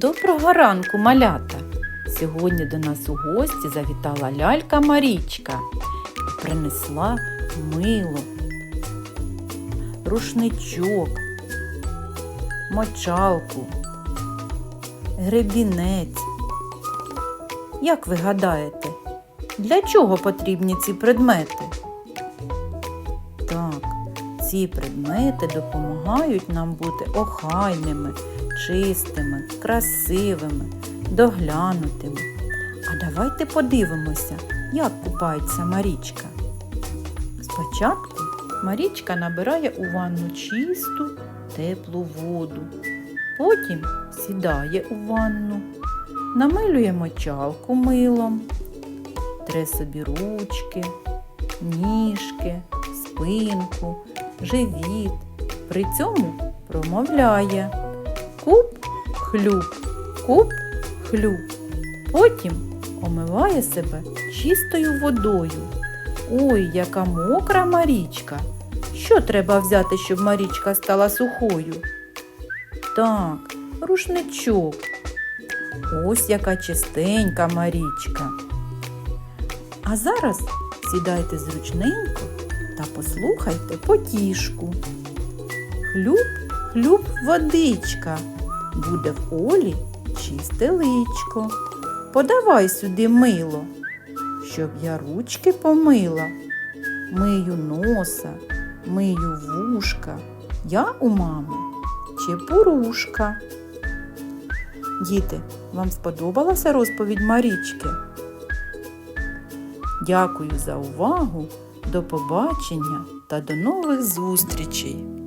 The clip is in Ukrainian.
Доброго ранку, малята! Сьогодні до нас у гості завітала лялька Марічка і принесла мило, рушничок, мочалку, гребінець. Як ви гадаєте, для чого потрібні ці предмети? Так, ці предмети допомагають нам бути охайними, чистими, красивими, доглянутими. А давайте подивимося, як купається Марічка. Спочатку Марічка набирає у ванну чисту, теплу воду. Потім сідає у ванну, намилює мочалку милом, тре собі ручки, ніжки, спинку, живіт. При цьому промовляє куп хлюп, куп хлюп. Потім омиває себе чистою водою. Ой, яка мокра Марічка. Що треба взяти, щоб Марічка стала сухою? Так, рушничок. Ось яка чистенька Марічка. А зараз сідайте зручненько та послухайте потішку. Хлюб, хлюб, водичка, буде в Олі чисте личко. Подавай сюди мило, щоб я ручки помила. Мию носа, мию вушка. Я у мами чепурушка. Діти, вам сподобалася розповідь Марічки? Дякую за увагу. До побачення та до нових зустрічей!